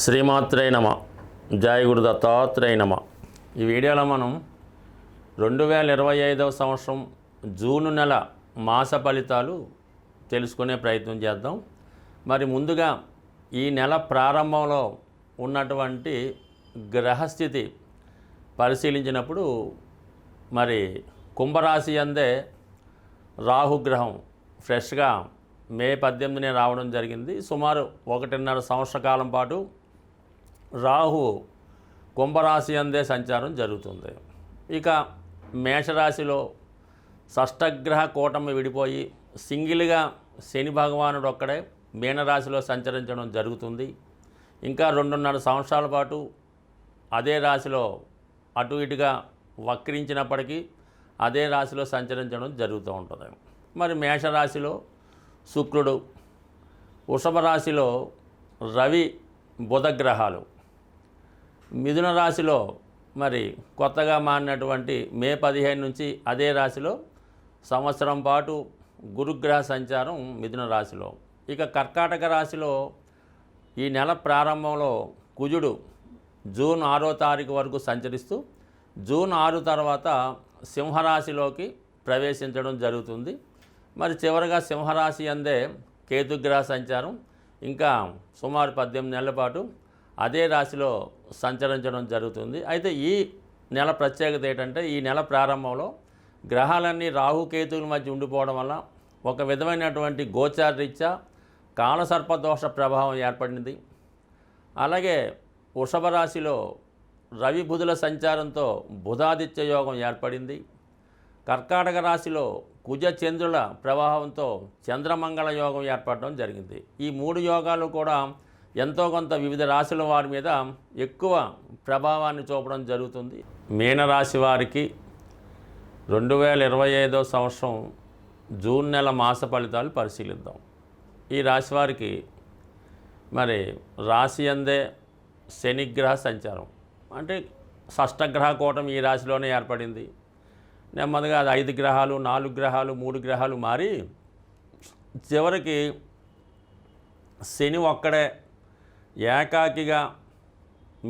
శ్రీమాత్రే నమ. జయ గురు దత్తాత్రేయ నమ. ఈ వీడియోలో మనం రెండు వేల ఇరవై ఐదవ సంవత్సరం జూను నెల మాస ఫలితాలు తెలుసుకునే ప్రయత్నం చేద్దాం. మరి ముందుగా ఈ నెల ప్రారంభంలో ఉన్నటువంటి గ్రహస్థితి పరిశీలించినప్పుడు మరి కుంభరాశి అందే రాహుగ్రహం ఫ్రెష్గా మే పద్దెనిమిదినే రావడం జరిగింది. సుమారు ఒకటిన్నర సంవత్సర కాలం పాటు రాహు కుంభరాశి అందే సంచారం జరుగుతుంది. ఇక మేషరాశిలో షష్టగ్రహ కూటమి విడిపోయి సింగిల్గా శని భగవానుడు ఒక్కడే మీనరాశిలో సంచరించడం జరుగుతుంది. ఇంకా రెండున్నర సంవత్సరాల పాటు అదే రాశిలో అటు ఇటుగా వక్రించినప్పటికీ అదే రాశిలో సంచరించడం జరుగుతూ ఉంటుంది. మరి మేషరాశిలో శుక్రుడు వృషభ రాశిలో రవి బుధగ్రహాలు. మిథున రాశిలో మరి కొత్తగా మారినటువంటి మే పదిహేను నుంచి అదే రాశిలో సంవత్సరం పాటు గురుగ్రహ సంచారం మిథున రాశిలో. ఇక కర్కాటక రాశిలో ఈ నెల ప్రారంభంలో కుజుడు జూన్ ఆరో తారీఖు వరకు సంచరిస్తూ జూన్ ఆరు తర్వాత సింహరాశిలోకి ప్రవేశించడం జరుగుతుంది. మరి చివరగా సింహరాశి అందే కేతుగ్రహ సంచారం. ఇంకా సుమారు పద్దెనిమిది నెలల పాటు అదే రాశిలో సంచరించడం జరుగుతుంది. అయితే ఈ నెల ప్రత్యేకత ఏంటంటే ఈ నెల ప్రారంభంలో గ్రహాలన్నీ రాహుకేతువుల మధ్య ఉండిపోవడం వల్ల ఒక విధమైనటువంటి గోచార రీత్యా కాలసర్పదోష ప్రభావం ఏర్పడింది. అలాగే వృషభ రాశిలో రవి బుధుల సంచారంతో బుధాదిత్య యోగం ఏర్పడింది. కర్కాటక రాశిలో కుజ చంద్రుల ప్రభావంతో చంద్రమంగళ యోగం ఏర్పడడం జరిగింది. ఈ మూడు యోగాలు కూడా ఎంతో కొంత వివిధ రాశుల వారి మీద ఎక్కువ ప్రభావాన్ని చూపడం జరుగుతుంది. మీనరాశి వారికి రెండు వేల ఇరవై ఐదో సంవత్సరం జూన్ నెల మాస ఫలితాలు పరిశీలిద్దాం. ఈ రాశి వారికి మరి రాశి అందే శనిగ్రహ సంచారం. అంటే షష్టగ్రహ కూటం ఈ రాశిలోనే ఏర్పడింది. నెమ్మదిగా అది ఐదు గ్రహాలు నాలుగు గ్రహాలు మూడు గ్రహాలు మారి చివరికి శని ఒక్కడే ఏకాకిగా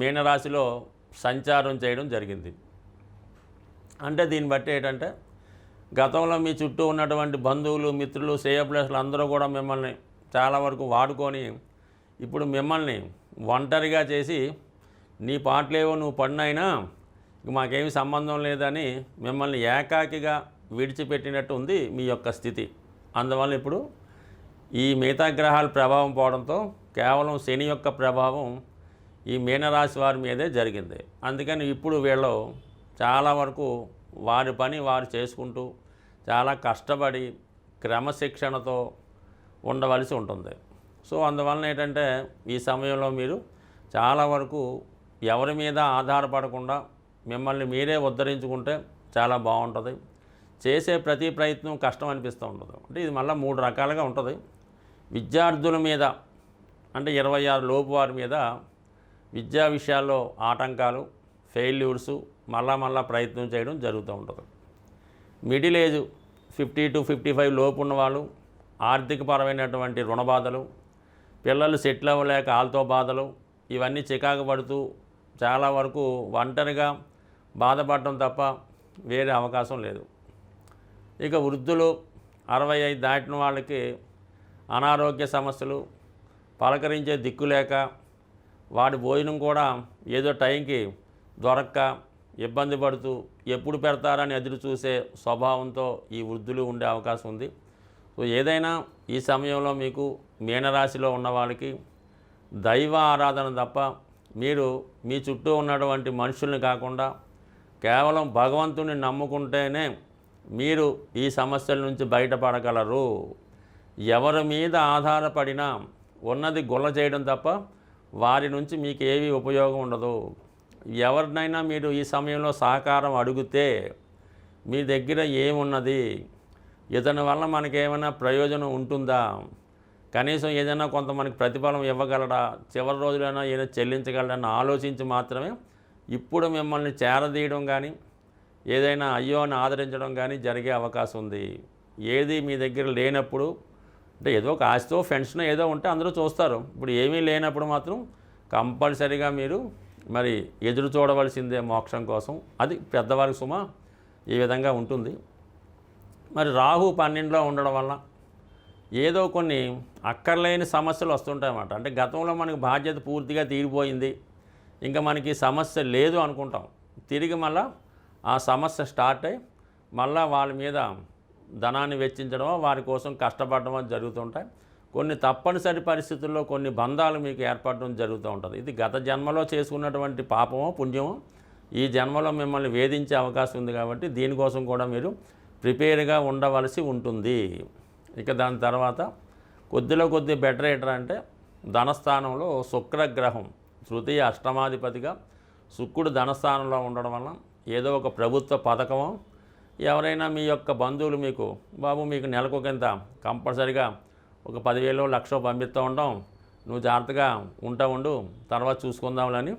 మీనరాశిలో సంచారం చేయడం జరిగింది. అంటే దీన్ని బట్టి ఏంటంటే గతంలో మీ చుట్టూ ఉన్నటువంటి బంధువులు మిత్రులు శ్రేయప్లేసులు అందరూ కూడా మిమ్మల్ని చాలా వరకు వాడుకొని ఇప్పుడు మిమ్మల్ని ఒంటరిగా చేసి నీ పాటలేవో నువ్వు పడినైనా ఇక మాకేమి సంబంధం లేదని మిమ్మల్ని ఏకాకిగా విడిచిపెట్టినట్టు ఉంది మీ యొక్క స్థితి. అందువల్ల ఇప్పుడు ఈ మిగతా గ్రహాల ప్రభావం పోవడంతో కేవలం శని యొక్క ప్రభావం ఈ మీనరాశి వారి మీదే జరిగింది. అందుకని ఇప్పుడు వీళ్ళు చాలా వరకు వారి పని వారు చేసుకుంటూ చాలా కష్టపడి క్రమశిక్షణతో ఉండవలసి ఉంటుంది. సో అందువలన ఏంటంటే ఈ సమయంలో మీరు చాలా వరకు ఎవరి మీద ఆధారపడకుండా మిమ్మల్ని మీరే ఉద్ధరించుకుంటే చాలా బాగుంటుంది. చేసే ప్రతి ప్రయత్నం కష్టం అనిపిస్తూ ఉంటుంది అంటే ఇది మళ్ళీ మూడు రకాలుగా ఉంటుంది. విద్యార్థుల మీద అంటే ఇరవై ఆరు లోపు వారి మీద విద్యా విషయాల్లో ఆటంకాలు ఫెయిల్యూర్స్ మళ్ళా మళ్ళా ప్రయత్నం చేయడం జరుగుతూ ఉంటుంది. Middle age fifty to fifty five లోపు ఉన్నవాళ్ళు ఆర్థికపరమైనటువంటి రుణ బాధలు పిల్లలు సెటిల్ అవ్వలేక ఆల్తో బాధలు ఇవన్నీ చికాకు పడుతూ చాలా వరకు ఒంటరిగా బాధపడటం తప్ప వేరే అవకాశం లేదు. ఇక వృద్ధులు అరవై ఐదు దాటిన వాళ్ళకి అనారోగ్య సమస్యలు పలకరించే దిక్కు లేక వాడి భోజనం కూడా ఏదో టైంకి దొరక్క ఇబ్బంది పడుతూ ఎప్పుడు పెడతారని ఎదురు చూసే స్వభావంతో ఈ వృద్ధులు ఉండే అవకాశం ఉంది. సో ఏదైనా ఈ సమయంలో మీకు మీనరాశిలో ఉన్న వాళ్ళకి దైవ ఆరాధన తప్ప మీరు మీ చుట్టూ ఉన్నటువంటి మనుషుల్ని కాకుండా కేవలం భగవంతుని నమ్ముకుంటేనే మీరు ఈ సమస్యల నుంచి బయటపడగలరు. ఎవరి మీద ఆధారపడినా ఉన్నది గొల్ల చేయడం తప్ప వారి నుంచి మీకు ఏవి ఉపయోగం ఉండదు. ఎవరినైనా మీరు ఈ సమయంలో సహకారం అడిగితే మీ దగ్గర ఏమున్నది? ఇతని వల్ల మనకేమైనా ప్రయోజనం ఉంటుందా? కనీసం ఏదైనా కొంత మనకి ప్రతిఫలం ఇవ్వగలడా? చివరి రోజులైనా ఏదైనా చెల్లించగలడని ఆలోచించి మాత్రమే ఇప్పుడు మిమ్మల్ని చేరదీయడం కానీ ఏదైనా అయ్యో అని ఆదరించడం కానీ జరిగే అవకాశం ఉంది. ఏది మీ దగ్గర లేనప్పుడు అంటే ఏదో ఒక ఆస్తో ఫ్రెండ్స్నో ఏదో ఉంటే అందరూ చూస్తారు. ఇప్పుడు ఏమీ లేనప్పుడు మాత్రం కంపల్సరీగా మీరు మరి ఎదురు చూడవలసిందే మోక్షం కోసం. అది పెద్దవారికి సుమ ఈ విధంగా ఉంటుంది. మరి రాహు పన్నెండులో ఉండడం వల్ల ఏదో కొన్ని అక్కర్లేని సమస్యలు వస్తుంటాయన్నమాట. అంటే గతంలో మనకి బాధ్యత పూర్తిగా తీరిపోయింది. ఇంకా మనకి సమస్య లేదు అనుకుంటాం. తిరిగి మళ్ళా ఆ సమస్య స్టార్ట్ అయ్యి మళ్ళా వాళ్ళ మీద ధనాన్ని వెచ్చించడమో వారి కోసం కష్టపడడమో జరుగుతుంటాయి. కొన్ని తప్పనిసరి పరిస్థితుల్లో కొన్ని బంధాలు మీకు ఏర్పడడం జరుగుతూ ఉంటుంది. ఇది గత జన్మలో చేసుకున్నటువంటి పాపమో పుణ్యమో ఈ జన్మలో మిమ్మల్ని వేధించే అవకాశం ఉంది కాబట్టి దీనికోసం కూడా మీరు ప్రిపేర్గా ఉండవలసి ఉంటుంది. ఇక దాని తర్వాత కొద్దిలో కొద్ది బెటర్ ఎటర్ అంటే ధనస్థానంలో శుక్రగ్రహం తృతీయ అష్టమాధిపతిగా శుక్రుడు ధనస్థానంలో ఉండడం వల్ల ఏదో ఒక ప్రభుత్వ పథకమో ఎవరైనా మీ యొక్క బంధువులు మీకు బాబు మీకు నెలకు కింద కంపల్సరిగా ఒక పదివేలు లక్ష పంపిస్తూ ఉంటాం నువ్వు జాగ్రత్తగా ఉంటా ఉండు. తర్వాత చూసుకుందాంలని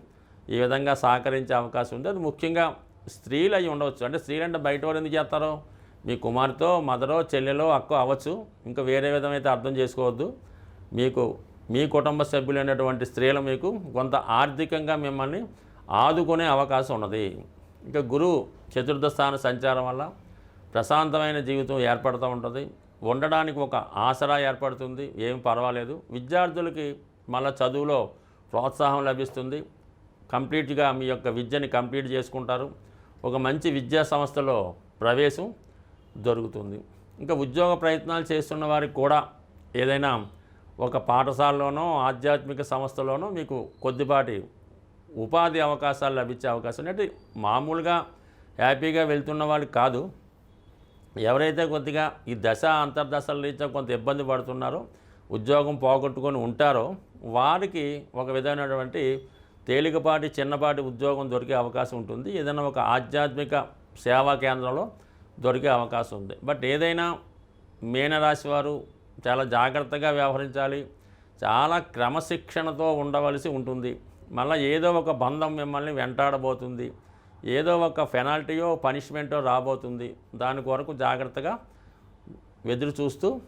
ఈ విధంగా సహకరించే అవకాశం ఉంది. అది ముఖ్యంగా స్త్రీలు అయి ఉండవచ్చు. అంటే స్త్రీలు అంటే బయట వారు ఎందుకు చేస్తారో? మీ కుమార్తో మదరో చెల్లెలో అక్కో అవ్వచ్చు. ఇంకా వేరే విధమైతే అర్థం చేసుకోవద్దు. మీకు మీ కుటుంబ సభ్యులైనటువంటి స్త్రీలు మీకు కొంత ఆర్థికంగా మిమ్మల్ని ఆదుకునే అవకాశం ఉన్నది. ఇంకా గురువు చతుర్థ స్థాన సంచారం వల్ల ప్రశాంతమైన జీవితం ఏర్పడుతూ ఉంటుంది. ఉండడానికి ఒక ఆసరా ఏర్పడుతుంది. ఏం పర్వాలేదు. విద్యార్థులకి మళ్ళీ చదువులో ప్రోత్సాహం లభిస్తుంది. కంప్లీట్గా మీ యొక్క విద్యని కంప్లీట్ చేసుకుంటారు. ఒక మంచి విద్యా సంస్థలో ప్రవేశం దొరుకుతుంది ఇంకా ఉద్యోగ ప్రయత్నాలు చేస్తున్న వారికి కూడా ఏదైనా ఒక పాఠశాలలోనో ఆధ్యాత్మిక సంస్థలోనో మీకు కొద్దిపాటి ఉపాధి అవకాశాలు లభించే అవకాశం అంటే మామూలుగా హ్యాపీగా వెళ్తున్న వాళ్ళు కాదు. ఎవరైతే కొద్దిగా ఈ దశ అంతర్దశల రీత్యా కొంత ఇబ్బంది పడుతున్నారో ఉద్యోగం పోగొట్టుకొని ఉంటారో వారికి ఒక విధమైనటువంటి తేలికపాటి చిన్నపాటి ఉద్యోగం దొరికే అవకాశం ఉంటుంది. ఏదైనా ఒక ఆధ్యాత్మిక సేవా కేంద్రంలో దొరికే అవకాశం ఉంది. బట్ ఏదైనా మీనరాశి వారు చాలా జాగ్రత్తగా వ్యవహరించాలి. చాలా క్రమశిక్షణతో ఉండవలసి ఉంటుంది. మళ్ళీ ఏదో ఒక బంధం మిమ్మల్ని వెంటాడబోతుంది. ఏదో ఒక పెనాల్టీయో పనిష్మెంటో రాబోతుంది. దాని కొరకు జాగ్రత్తగా ఎదురు చూస్తూ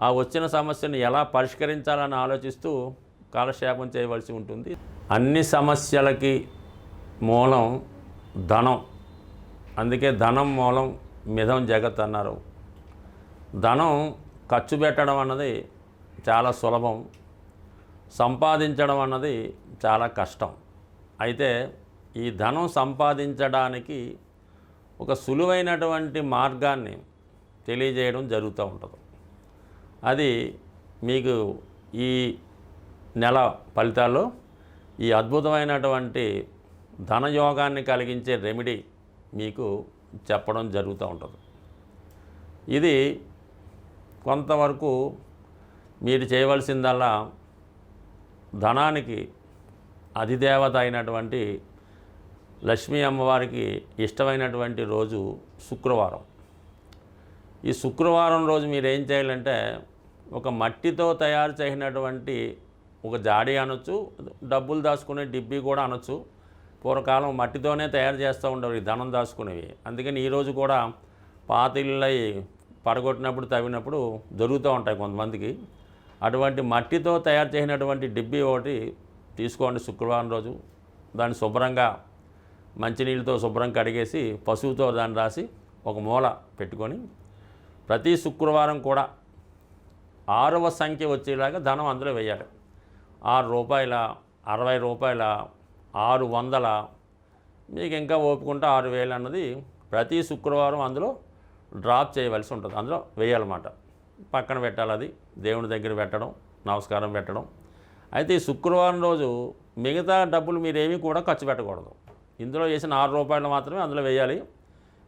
ఆ వచ్చిన సమస్యను ఎలా పరిష్కరించాలని ఆలోచిస్తూ కాలక్షేపం చేయవలసి ఉంటుంది. అన్ని సమస్యలకి మూలం ధనం. అందుకే ధనం మూలం మిథం జగత్ అన్నారు. ధనం ఖర్చు పెట్టడం అన్నది చాలా సులభం. సంపాదించడం అన్నది చాలా కష్టం. అయితే ఈ ధనం సంపాదించడానికి ఒక సులువైనటువంటి మార్గాన్ని తెలియజేయడం జరుగుతూ ఉంటుంది. అది మీకు ఈ నెల ఫలితాల్లో ఈ అద్భుతమైనటువంటి ధనయోగాన్ని కలిగించే రెమెడీ మీకు చెప్పడం జరుగుతూ ఉంటుంది. ఇది కొంతవరకు మీరు చేయవలసిందల్లా ధనానికి అధిదేవత అయినటువంటి లక్ష్మీ అమ్మవారికి ఇష్టమైనటువంటి రోజు శుక్రవారం. ఈ శుక్రవారం రోజు మీరు ఏం చేయాలంటే ఒక మట్టితో తయారు చేసినటువంటి ఒక జాడి అనొచ్చు డబ్బులు దాచుకునే డిబ్బీ కూడా అనొచ్చు. పూర్వకాలం మట్టితోనే తయారు చేస్తూ ఉండేవి ఈ ధనం దాచుకునేవి. అందుకని ఈరోజు కూడా పాత ఇళ్ళై పడగొట్టినప్పుడు తవ్వినప్పుడు దొరుకుతూ ఉంటాయి కొంతమందికి. అటువంటి మట్టితో తయారు చేసినటువంటి డిబ్బీ ఒకటి తీసుకోండి శుక్రవారం రోజు. దాన్ని శుభ్రంగా మంచినీళ్ళతో శుభ్రం కడిగేసి పశువుతో దాన్ని రాసి ఒక మూల పెట్టుకొని ప్రతి శుక్రవారం కూడా ఆరవ సంఖ్య వచ్చేలాగా ధనం అందులో వేయాలి. ఆరు రూపాయల అరవై రూపాయల ఆరు వందల మీకు ఇంకా ఓపుకుంటే ఆరు వేలు అన్నది ప్రతి శుక్రవారం అందులో డ్రాప్ చేయవలసి ఉంటుంది. అందులో వేయాలన్నమాట. పక్కన పెట్టాలి అది. దేవుని దగ్గర పెట్టడం నమస్కారం పెట్టడం. అయితే ఈ శుక్రవారం రోజు మిగతా డబ్బులు మీరేమీ కూడా ఖర్చు పెట్టకూడదు. ఇందులో వేసిన ఆరు రూపాయలు మాత్రమే అందులో వేయాలి.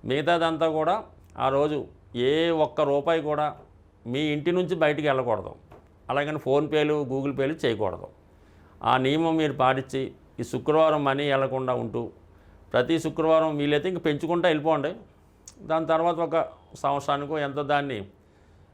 మిగతాదంతా కూడా ఆ రోజు ఏ ఒక్క రూపాయి కూడా మీ ఇంటి నుంచి బయటికి వెళ్ళకూడదు. అలాగని ఫోన్పేలు గూగుల్ పేలు చేయకూడదు. ఆ నియమం మీరు పాటించి ఈ శుక్రవారం మనీ వెళ్ళకుండా ఉంటూ ప్రతి శుక్రవారం వీలైతే ఇంక పెంచుకుంటూ వెళ్ళిపోండి. దాని తర్వాత ఒక సంవత్సరానికో ఎంతో దాన్ని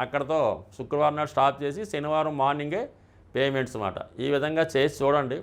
అక్కడతో శుక్రవారం నాడు స్టాప్ చేసి శనివారం మార్నింగే పేమెంట్స్ అన్నమాట ఈ విధంగా చేసి చూడండి.